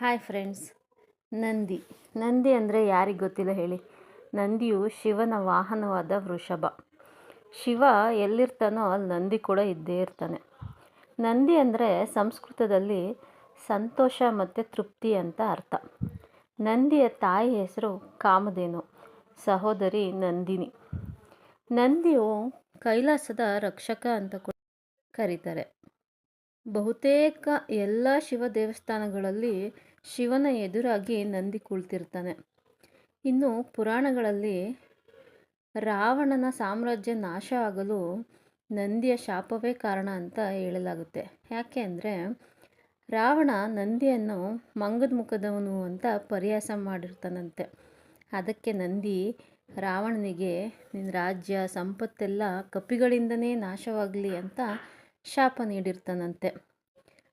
Hi friends Nandi. Nandi ಅಂದರೆ ಯಾರಿಗೆ ಗೊತ್ತಿಲ್ಲ ಹೇಳಿ. ನಂದಿಯು ಶಿವನ ವಾಹನವಾದ ವೃಷಭ. ಶಿವ ಎಲ್ಲಿರ್ತಾನೋ ಅಲ್ಲಿ ನಂದಿ ಕೂಡ ಇದ್ದೇ ಇರ್ತಾನೆ. ನಂದಿ ಅಂದರೆ ಸಂಸ್ಕೃತದಲ್ಲಿ ಸಂತೋಷ ಮತ್ತು ತೃಪ್ತಿ ಅಂತ ಅರ್ಥ. ನಂದಿಯ ತಾಯಿ ಹೆಸರು ಕಾಮಧೇನು, ಸಹೋದರಿ ನಂದಿನಿ. ನಂದಿಯು ಕೈಲಾಸದ ರಕ್ಷಕ ಅಂತ ಕೂಡ ಕರೀತಾರೆ. ಬಹುತೇಕ ಎಲ್ಲ ಶಿವ ದೇವಸ್ಥಾನಗಳಲ್ಲಿ ಶಿವನ ಎದುರಾಗಿ ನಂದಿ ಕುಳಿತಿರ್ತಾನೆ ಇನ್ನು ಪುರಾಣಗಳಲ್ಲಿ ರಾವಣನ ಸಾಮ್ರಾಜ್ಯ ನಾಶ ಆಗಲು ನಂದಿಯ ಶಾಪವೇ ಕಾರಣ ಅಂತ ಹೇಳಲಾಗುತ್ತೆ. ಯಾಕೆ ಅಂದರೆ ರಾವಣ ನಂದಿಯನ್ನು ಮಂಗದ ಮುಖದವನು ಅಂತ ಪರಿಹಾಸ ಮಾಡಿರ್ತಾನಂತೆ. ಅದಕ್ಕೆ ನಂದಿ ರಾವಣನಿಗೆ ನಿನ್ನ ರಾಜ್ಯ, ಸಂಪತ್ತೆಲ್ಲ ಕಪಿಗಳಿಂದನೇ ನಾಶವಾಗಲಿ ಅಂತ ಶಾಪ ನೀಡಿರ್ತಾನಂತೆ.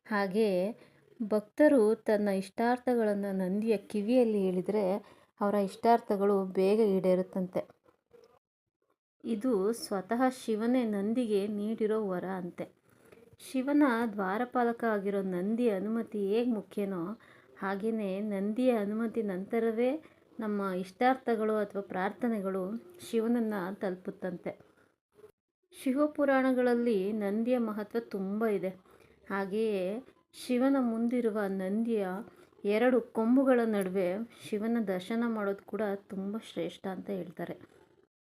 ಹಾಗೆಯೇ ಭಕ್ತರು ತನ್ನ ಇಷ್ಟಾರ್ಥಗಳನ್ನು ನಂದಿಯ ಕಿವಿಯಲ್ಲಿ ಹೇಳಿದರೆ ಅವರ ಇಷ್ಟಾರ್ಥಗಳು ಬೇಗ ಈಡೇರುತ್ತಂತೆ. ಇದು ಸ್ವತಃ ಶಿವನೇ ನಂದಿಗೆ ನೀಡಿರೋ ವರ ಅಂತೆ. ಶಿವನ ದ್ವಾರಪಾಲಕ ಆಗಿರೋ ನಂದಿಯ ಅನುಮತಿ ಹೇಗೆ ಮುಖ್ಯನೋ ಹಾಗೆಯೇ ನಂದಿಯ ಅನುಮತಿ ನಂತರವೇ ನಮ್ಮ ಇಷ್ಟಾರ್ಥಗಳು ಅಥವಾ ಪ್ರಾರ್ಥನೆಗಳು ಶಿವನನ್ನು ತಲುಪುತ್ತಂತೆ. ಶಿವಪುರಾಣಗಳಲ್ಲಿ ನಂದಿಯ ಮಹತ್ವ ತುಂಬ ಇದೆ. ಹಾಗೆಯೇ ಶಿವನ ಮುಂದಿರುವ ನಂದಿಯ ಎರಡು ಕೊಂಬುಗಳ ನಡುವೆ ಶಿವನ ದರ್ಶನ ಮಾಡೋದು ಕೂಡ ತುಂಬ ಶ್ರೇಷ್ಠ ಅಂತ ಹೇಳ್ತಾರೆ.